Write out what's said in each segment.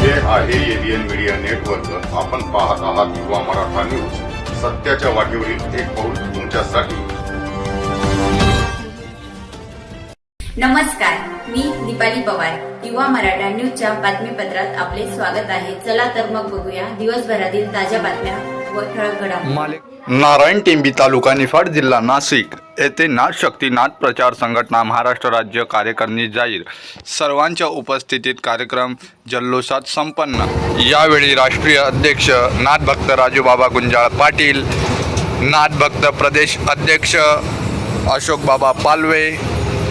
हे आहे media network आपण पाहत आहात युवा मराठा न्यूज. सत्याच्या वाटेवरील एक पाऊल तुमच्यासाठी. नमस्कार मी दीपाली पवार. युवा मराठा न्यूजच्या बातमीपत्रात आपले स्वागत आहे. चला तर मग बघूया दिवसभरातील ताज्या बातम्या व ठळक घडामोडी. नारायण टेंबी तालुका निफाड जिल्हा नाशिक. येथे नाथशक्ती नाथ प्रचार संघटना महाराष्ट्र राज्य कार्यकारिणी जाहीर. सर्वांच्या उपस्थितीत कार्यक्रम जल्लोषात संपन्न. यावेळी राष्ट्रीय अध्यक्ष नाथभक्त राजूबाबा गुंजाळ पाटील नाथभक्त प्रदेश अध्यक्ष अशोकबाबा पालवे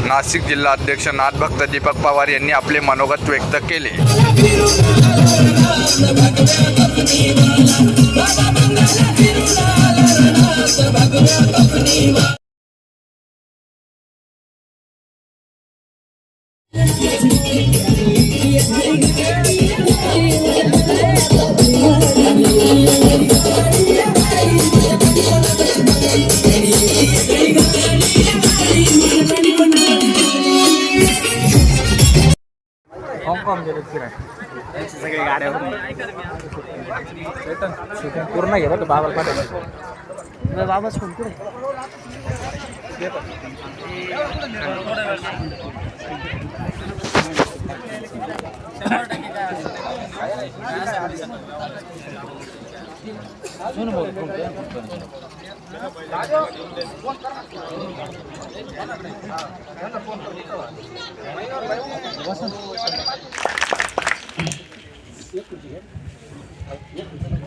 नाशिक जिल्हा अध्यक्ष नाथभक्त दीपक पवार यांनी आपले मनोगत व्यक्त केले. गाड्या पूर्ण घे बघ बाबा पाठव. बाबाच कोण कुठे? нет, нет, нет,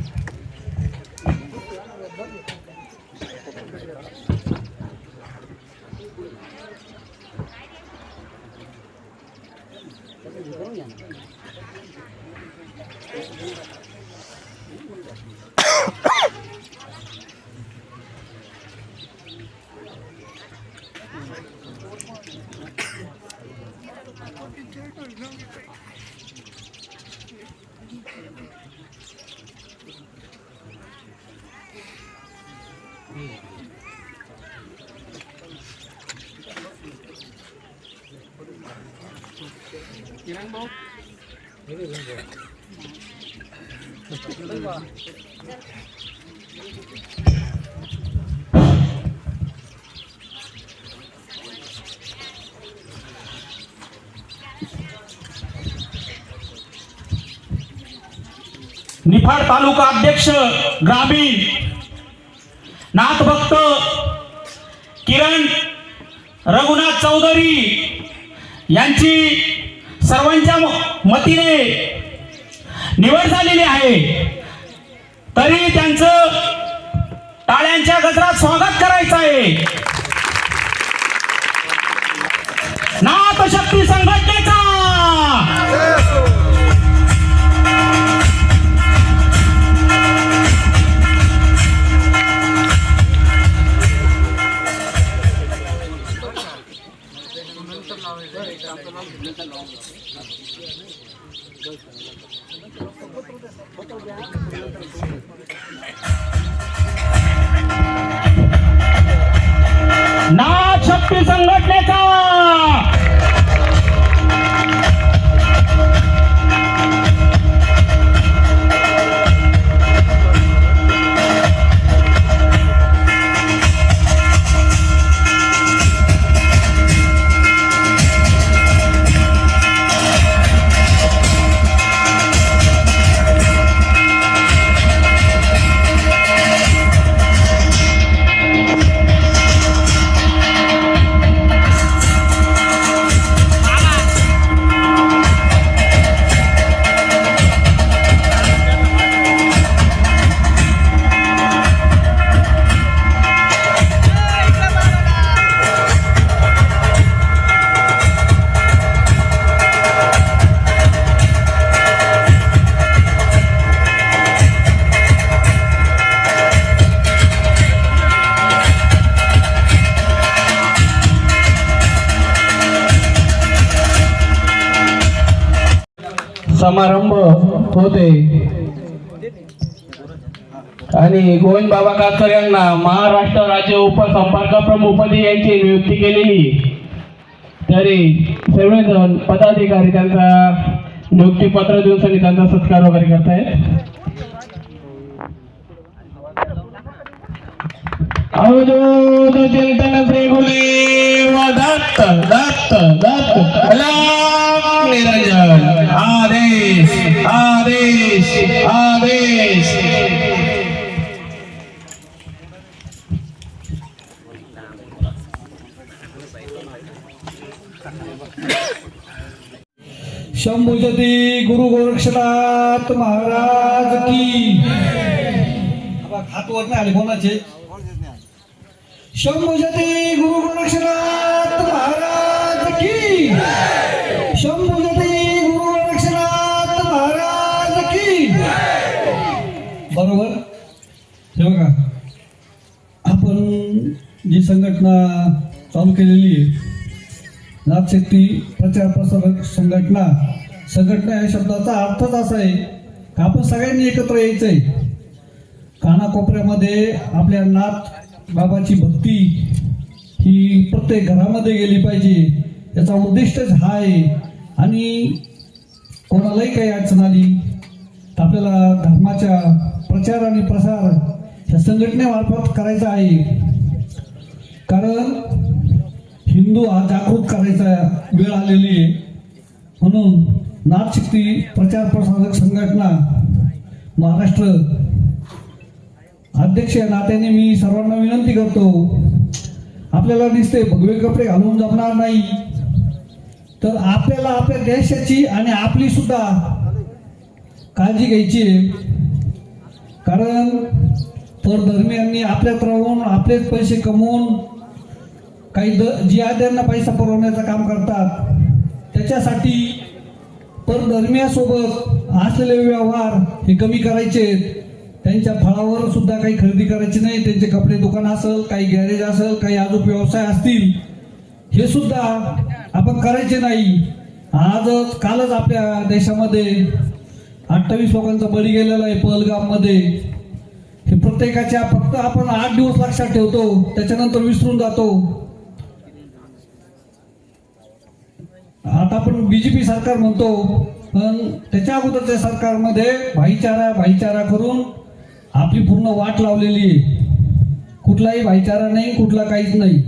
निफाड तालुका अध्यक्ष ग्रामीण नाथ भक्त किरण रघुनाथ चौधरी यांची सर्वांच्या मतीने निवड झालेली आहे. तरी त्यांचं टाळ्यांच्या गजरात स्वागत करायचं आहे. नाथ शक्ती संघटनेचा! ना छप्पी संघटनेचा समारंभ होते. आणि गोविंद बाबा काकर यांना महाराष्ट्र राज्य उपसंपर्क प्रमुखपदी यांची नियुक्ती केलेली. तरी सर्वजण पदाधिकारी त्यांचा नियुक्तीपत्र देऊन त्यांचा सत्कार वगैरे करतायत. अवधूत चिंतन श्री गुरुदेव दत्त दत्त दत्त कलाम निरंजन आदेश आदेश आदेश शंभुजती गुरु गोरक्षनाथ महाराज की हात वर नाही आले कोणाचे शंभुजती गुरु गोरक्षनाथ महाराज की शंभुजती गुरु गोरक्षनाथ महाराज की बरोबर? हे बघा आपण जी संघटना चालू केलेली आहे नाथशक्ती प्रचार प्रसारक संघटना संघटना या शब्दाचा अर्थच असा आहे का आपण सगळ्यांनी एकत्र यायचं आहे कानाकोपऱ्यामध्ये आपल्या नाथ बाबाची भक्ती ही प्रत्येक घरामध्ये गेली पाहिजे याचा उद्दिष्टच हा आहे. आणि कोणालाही काही अडचण आली तर आपल्याला धर्माच्या प्रचार आणि प्रसार ह्या संघटनेमार्फत करायचा आहे. कारण हिंदू हा जागृत करायचा वेळ आलेली आहे. म्हणून नाथशक्ती प्रचार प्रसारक संघटना महाराष्ट्र अध्यक्ष या नात्याने मी सर्वांना विनंती करतो. आपल्याला दिसते भगवे कपडे घालून जमणार नाही. तर आपल्याला आपल्या देशाची आणि आपली सुद्धा काळजी घ्यायची आहे. कारण परधर्मीयांनी आपल्यात राहून आपलेच पैसे कमवून काही द जिहाद्यांना पैसा पुरवण्याचं काम करतात. त्याच्यासाठी परधर्मियासोबत असलेले व्यवहार हे कमी करायचे त्यांच्या फळावर सुद्धा काही खरेदी करायची नाही. त्यांचे कपडे दुकान असेल काही गॅरेज असेल काही अजून व्यवसाय असतील हे सुद्धा आपण करायचे नाही. आजच कालच आपल्या देशामध्ये अठ्ठावीस लोकांचा बळी गेलेला आहे पहलगाममध्ये. हे प्रत्येकाच्या फक्त आपण आठ दिवस लक्षात ठेवतो त्याच्यानंतर विसरून जातो. आता आपण बीजेपी सरकार म्हणतो पण त्याच्या अगोदरच्या सरकारमध्ये भाईचारा भाईचारा करून आपली पूर्ण वाट लावलेली आहे. कुठलाही भाईचारा नाही कुठला काहीच नाही.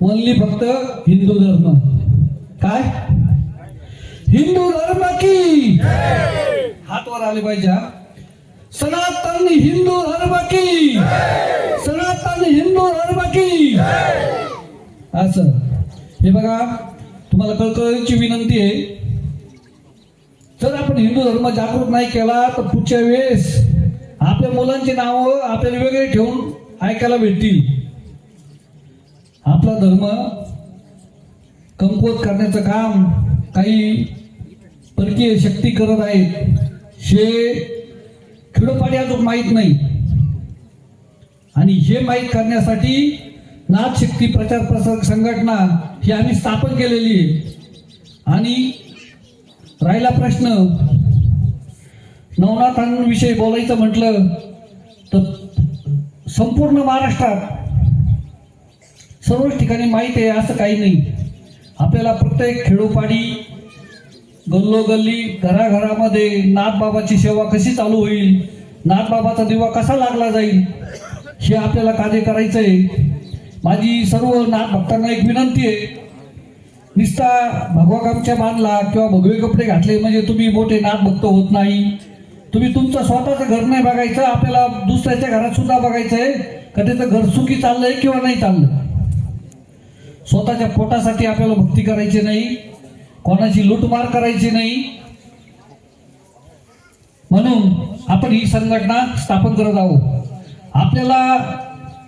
ओनली फक्त हिंदू धर्म. काय? हिंदू धर्म की! हातवर आले पाहिजे सनातन हिंदू धर्म की! सनातन हिंदू धर्म की! असं. हे बघा तुम्हाला कळकळीची विनंती आहे. जर आपण हिंदू धर्म जागृत नाही केला तर पुढच्या वेळेस आपल्या मुलांची नावं आपल्याला वगैरे ठेवून ऐकायला भेटतील. आपला धर्म कमकुवत करण्याचं काम काही परकीय शक्ती करत आहेत हे खेडोपाडी अजून माहीत नाही. आणि हे माहीत करण्यासाठी नाथ शक्ती प्रचार प्रसार संघटना ही आम्ही स्थापन केलेली आहे. आणि राहिला प्रश्न नवनाथांविषयी बोलायचं म्हटलं तर संपूर्ण महाराष्ट्रात सर्वच ठिकाणी माहीत आहे असं काही नाही. आपल्याला प्रत्येक खेडोपाडी गल्लोगल्ली घराघरामध्ये नाथबाबाची सेवा कशी चालू होईल नाथबाबाचा दिवा कसा लागला जाईल हे आपल्याला कार्य करायचं आहे. माझी सर्व नाथ भक्तांना एक विनंती आहे. निस्ता भगवा गामच्या बांधला किंवा भगवे कपडे घातले म्हणजे तुम्ही मोठे नाथ भक्त होत नाही. तुम्ही तुमचं स्वतःचं घर नाही बघायचं आपल्याला दुसऱ्याच्या घरात सुद्धा बघायचं आहे का त्याचं घर सुखी चाललंय किंवा नाही चाललं स्वतःच्या पोटासाठी आपल्याला भक्ती करायची नाही कोणाची लूटमार करायची नाही. म्हणून आपण ही संघटना स्थापन करत आहोत. आपल्याला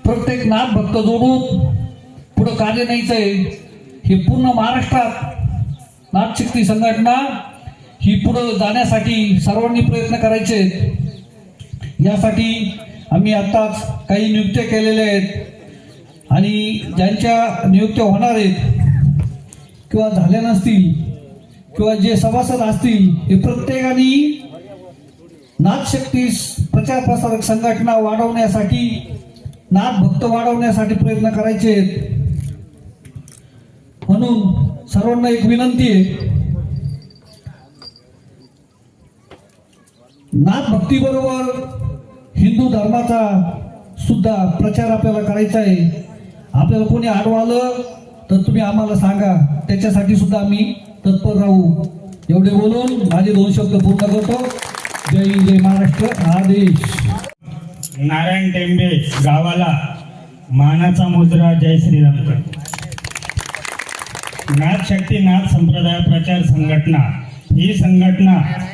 प्रत्येक नाथ भक्त जोडून पुढं कार्य न्यायचं आहे हे पूर्ण महाराष्ट्रात नाथशक्ती संघटना ही पुढं जाण्यासाठी सर्वांनी प्रयत्न करायचे. आहेत यासाठी आम्ही आत्ताच काही नियुक्त्या केलेल्या आहेत आणि ज्यांच्या नियुक्त्या होणार आहेत किंवा झाल्या नसतील किंवा जे सभासद असतील हे प्रत्येकाने नाथशक्ती प्रचार प्रसारक संघटना वाढवण्यासाठी नाथ भक्त वाढवण्यासाठी प्रयत्न करायचे आहेत. म्हणून सर्वांना एक विनंती आहे. नाथ भक्तीबरोबर हिंदू धर्माचा सुद्धा प्रचार आपल्याला करायचा आहे. आपल्याला कोणी आडवालं तर तुम्ही आम्हाला सांगा. त्याच्यासाठी सुद्धा आम्ही तत्पर राहू. एवढे बोलून माझे दोन शब्द पूर्ण करतो. जय जय महाराष्ट्र. आदेश. नारायण टेंबे गावाला मानाचा मुजरा जय श्रीराम नाथ शक्ती नाथ संप्रदाय प्रचार संघटना. ही संघटना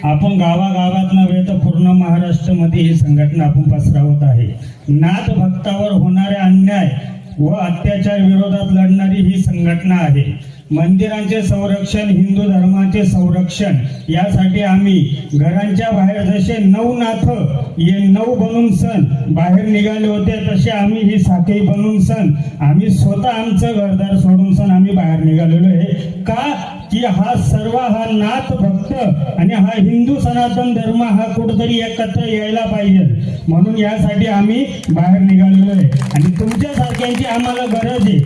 आपण गावागावात नव्हे तर पूर्ण महाराष्ट्रामध्ये ही संघटना आपण पसरवत आहे. नाथ भक्तावर होणारे अन्याय व अत्याचार विरोधात लढणारी ही संघटना आहे. मंदिरांचे संरक्षण हिंदू धर्माचे संरक्षण यासाठी आम्ही घरांच्या बाहेर जसे नऊ नाथ ये नऊ बनून सण बाहेर निघाले होते तसे आम्ही ही साखळी बनून सण आम्ही स्वतः आमचं घरदार सोडून सण आम्ही बाहेर निघालेलो आहे. का? की हा सर्व हा नाथ भक्त आणि हा हिंदू सनातन धर्म हा कुठेतरी एकत्र यायला पाहिजे. म्हणून यासाठी आम्ही बाहेर निघालेलो आहे. आणि तुमच्यासारख्यांची आम्हाला गरज आहे.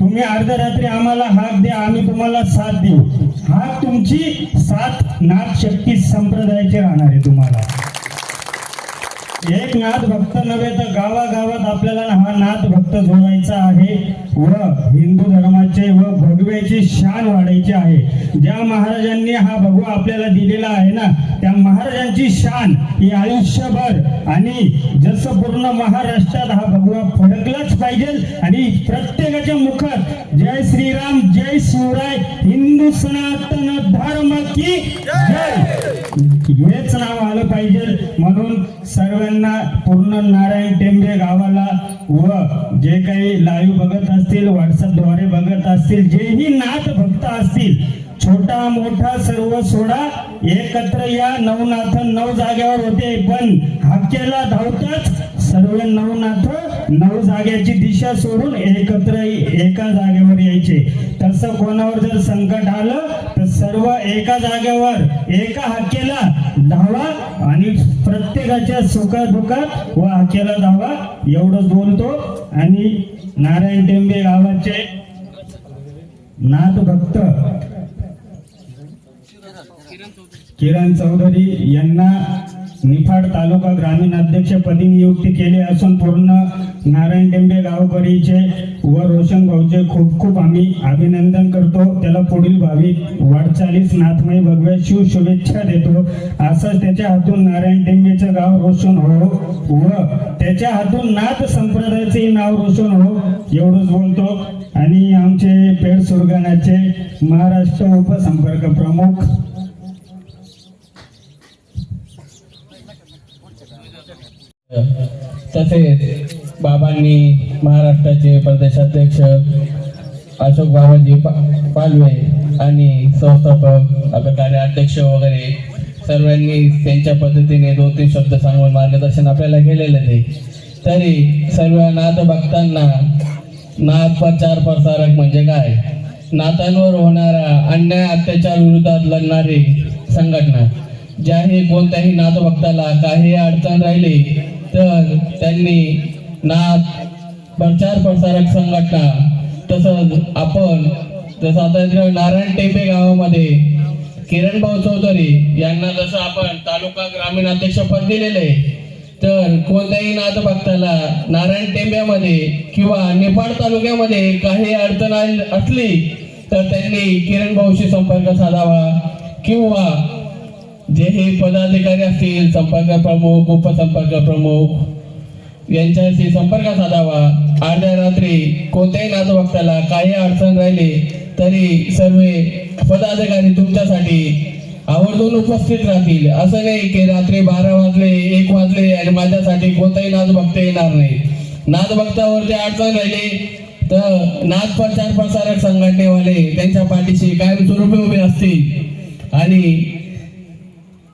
तुम्ही अर्ध्या रात्री आम्हाला हाक द्या आम्ही तुम्हाला साथ देऊ. हाक तुमची साथ नाथ शक्ती संप्रदायाची राहणार आहे तुम्हाला. एक नाथ भक्त नव्हे तर गावागावात आपल्याला हा नाथ भक्त जोडायचा आहे व हिंदू धर्माचे व भगव्याची शान वाढायची आहे. ज्या महाराजांनी हा भगवा आपल्याला दिलेला आहे ना त्या महाराजांची शान ही आयुष्यभर आणि जसं पूर्ण महाराष्ट्रात हा भगवा फडकलाच पाहिजे आणि प्रत्येकाच्या मुखात जय श्रीराम जय शिवराय हिंदू सनातन धर्म की जय! हेच नाव आलं पाहिजे. म्हणून सर्वांना पूर्ण नारायण टेंबे गावाला व जे काही लाईव्ह बघत असतील व्हॉट्सअपद्वारे बघत असतील जेही नाथ भक्त असतील छोटा मोठा सर्व सोडा एकत्र या नवनाथ नऊ जाग्यावर होते. पण हाकेला धावताच सर्व नवनाथ नऊ जाग्याची दिशा सोडून एकत्र एका जागेवर यायचे. तसं कोणावर जर संकट आलं तर सर्व एका जागेवर एका हाकेला धावा आणि प्रत्येकाच्या सुखादुखात व हाकेला धावा. एवढंच बोलतो. आणि नारायण टेंबे गावाचे नाथ भक्त किरण चौधरी यांना निफाड तालुका ग्रामीण अध्यक्षपदी नियुक्ती केली असून पूर्ण नारायण टेंबे गावकरीचे व रोशन भाऊचे खूप खूप आम्ही अभिनंदन करतो. त्याला पुढील भावी वाटचालीस नाथमय भगव्या शिव शुभेच्छा देतो. असंच त्याच्या हातून नारायण टेंबेचं गाव रोशन हो व त्याच्या हातून नाथ संप्रदायाचे नाव रोशन हो एवढंच बोलतो. आणि आमचे पेड सुरगाण्याचे महाराष्ट्र उपसंपर्क प्रमुख तसेच बाबांनी महाराष्ट्राचे प्रदेशाध्यक्ष अशोक बाबाजी पा- पालवे आणि संस्थापक आपले कार्याध्यक्ष वगैरे सर्वांनी त्यांच्या पद्धतीने दोन तीन शब्द सांगून मार्गदर्शन आपल्याला केलेलं आहे. तरी सर्व नाथ भक्तांना नाथ प्रचार प्रसारक म्हणजे काय? नाथांवर होणारा अन्याय अत्याचार विरोधात लढणारी संघटना ज्याही कोणत्याही नाथ भक्ताला काही अडचण राहिली तर त्यांनी नाथ प्रचार प्रसारक संघटना तसंच आपण जसं आता नारायण टेपे गावामध्ये किरण भाऊ चौधरी यांना जसं आपण तालुका ग्रामीण अध्यक्षपद दिलेलं तर कोणत्याही नाथ भक्ताला नारायण टेंब्यामध्ये किंवा निफाड तालुक्यामध्ये काही अडचण असली तर त्यांनी किरण भाऊशी संपर्क साधावा किंवा जे हे पदाधिकारी असतील संपर्क प्रमुख उपसंपर्क प्रमुख यांच्याशी संपर्क साधावा. अर्ध्या रात्री कोणत्याही नातेवाईकाला काही अडचण राहिली तरी सर्व पदाधिकारी तुमच्यासाठी आवर्जून उपस्थित राहतील. असं नाही की रात्री बारा वाजले एक वाजले आणि माझ्यासाठी कोणताही नाद बघता येणार नाही. नाद बघतावरती अडचण राहिली तर नाद प्रचार प्रसारक संघटनेवाले त्यांच्या पाठीशी कायमस्वरूपी उभे असतील आणि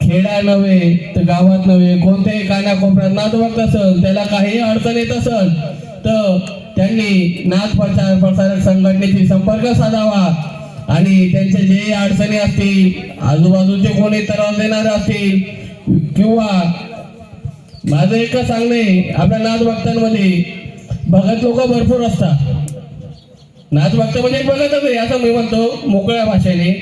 खेडा नव्हे तर गावात नव्हे कोणत्याही कानाकोपऱ्यात नाद बघत असेल त्याला काही अडचण येत असेल तर त्यांनी नाथ प्रचार प्रसारक संघटनेशी संपर्क साधावा. आणि त्यांचे जे अडचणी असतील आजूबाजूचे कोणी त्रास देणारे असतील किंवा माझं एकच सांगणे आपल्या नाथ भक्तांमध्ये भगत लोक भरपूर असतात. नाच भक्त म्हणजे बघतच आहे असं मी म्हणतो मोकळ्या भाषेने.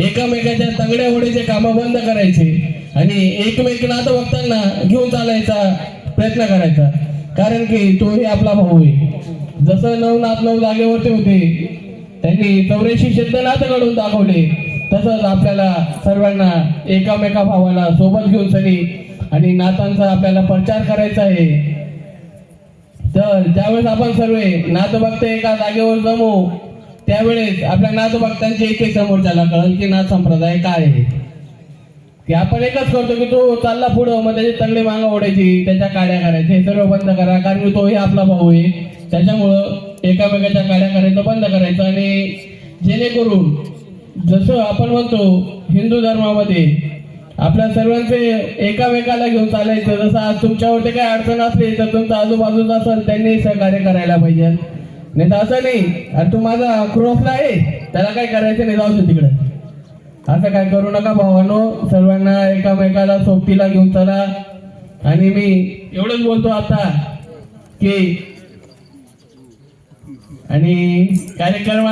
एकामेकाच्या तंगड्या होडीचे कामं बंद करायचे आणि एकमेक नातं बघताना घेऊन चालायचा प्रयत्न करायचा. कारण की तोही आपला भाऊ आहे. जसं नऊ नाथ नऊ जागेवरती होते त्यांनी चौऱ्याऐंशी सिद्ध नातं घडून दाखवले. तसंच आपल्याला सर्वांना एकामेका भावाला सोबत घेऊन सरी आणि नातांचा आपल्याला प्रचार करायचा आहे. तर ज्यावेळेस आपण सर्व नाथभक्त एका जागेवर जमू त्यावेळेस आपल्या नाथभक्तांची एक एक समोरच्याला कळल की नाथ संप्रदाय काय आहे? की आपण एकच करतो की तो चालला पुढं मग त्याची तंगडी मागं ओढायची त्याच्या काड्या करायच्या हे सर्व बंद करा. कारण की तोही आपला भाऊ आहे. त्याच्यामुळं एकामेकाच्या काड्या करायचं बंद करायचं. आणि जेणेकरून जसं आपण म्हणतो हिंदू धर्मामध्ये आपल्या सर्वांचे एकामेकाला घेऊन चालायचं. जसं आज तुमच्यावरती काय अडचण असली तर तुमचा आजूबाजूचा असेल त्यांनी सहकार्य करायला पाहिजे. नाही तर असं नाही. अरे तू माझा क्रोफला आहे. त्याला काय करायचं नाही जाऊ तिकडे. असं काय करू नका भावानो. सर्वांना एकामेकाला सोबतीला घेऊन चला. आणि मी एवढंच बोलतो आता की आणि कार्यक्रम